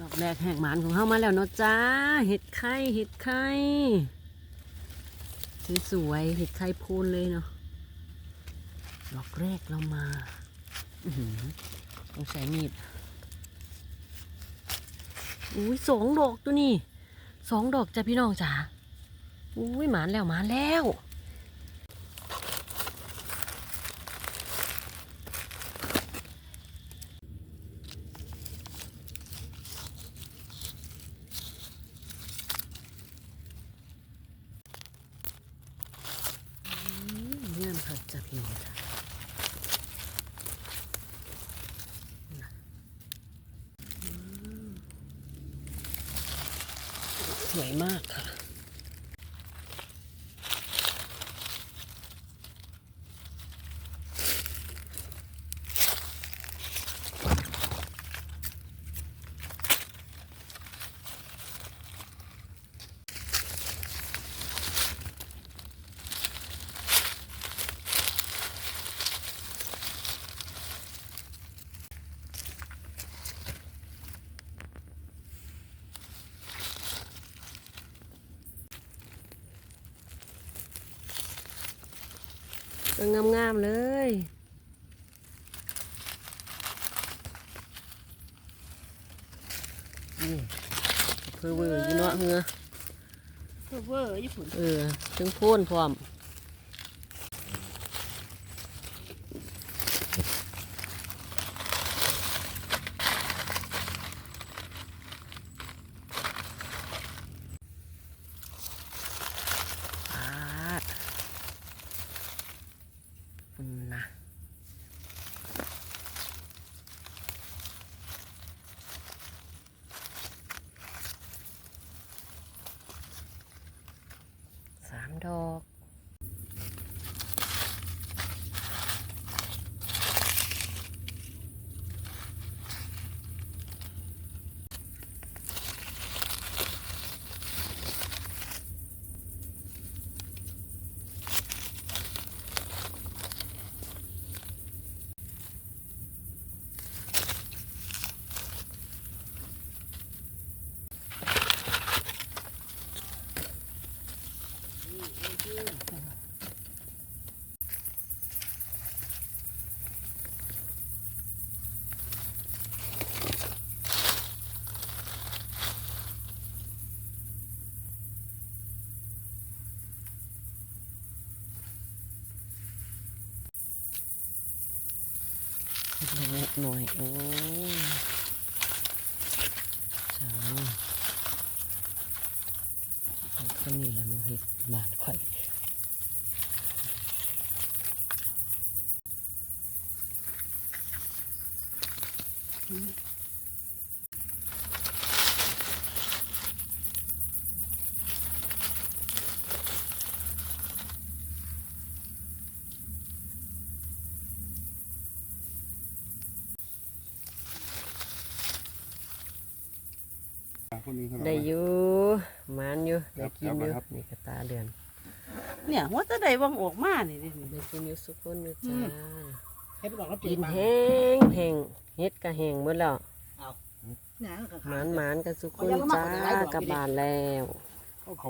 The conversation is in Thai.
ดอกแรกแหกหมานของเฮามาแล้วเนาะจ้า เห็ดไข่เห็ดไข่สวยๆเห็ดไข่พูนเลยเนาะดอกแรกเรามาอือหือต้องใช้มีดอุ้ยสองดอกตัวนี้สองดอกจ้ะพี่น้องจ๋าอุ้ยหมานแล้วหมานแล้ว เงื่อนผักจับหนูจ้ะน่ะอืม สวยมากค่ะ ก็งามๆเลยนี่เพื่อเวอร์อยู่เนาะเฮือเพื่อเวอร์ญี่ปุ่นเออถึงโพ่นพร้อม ปาด คุณนะสามดอก เล็กหน่อย โอ้ยจ้าเอาแค่นี้แล้วมันเห็ดบานไข่อย คนนี้เขาได้อยู่หมานอยู่ได้กินอยู่ครับ นี่กระตาเดือนเนี่ยว่าจะได้วังออกมานี่ดิได้กินอยู่สุกคนอยู่จ้าเฮ็ดบอกแล้วกินแห้งแห้งเฮ็ดก็แห้งหมดแล้วหนังกับหมานหมานกันสุกคนจ้ากลับบานแล้วเขาเขา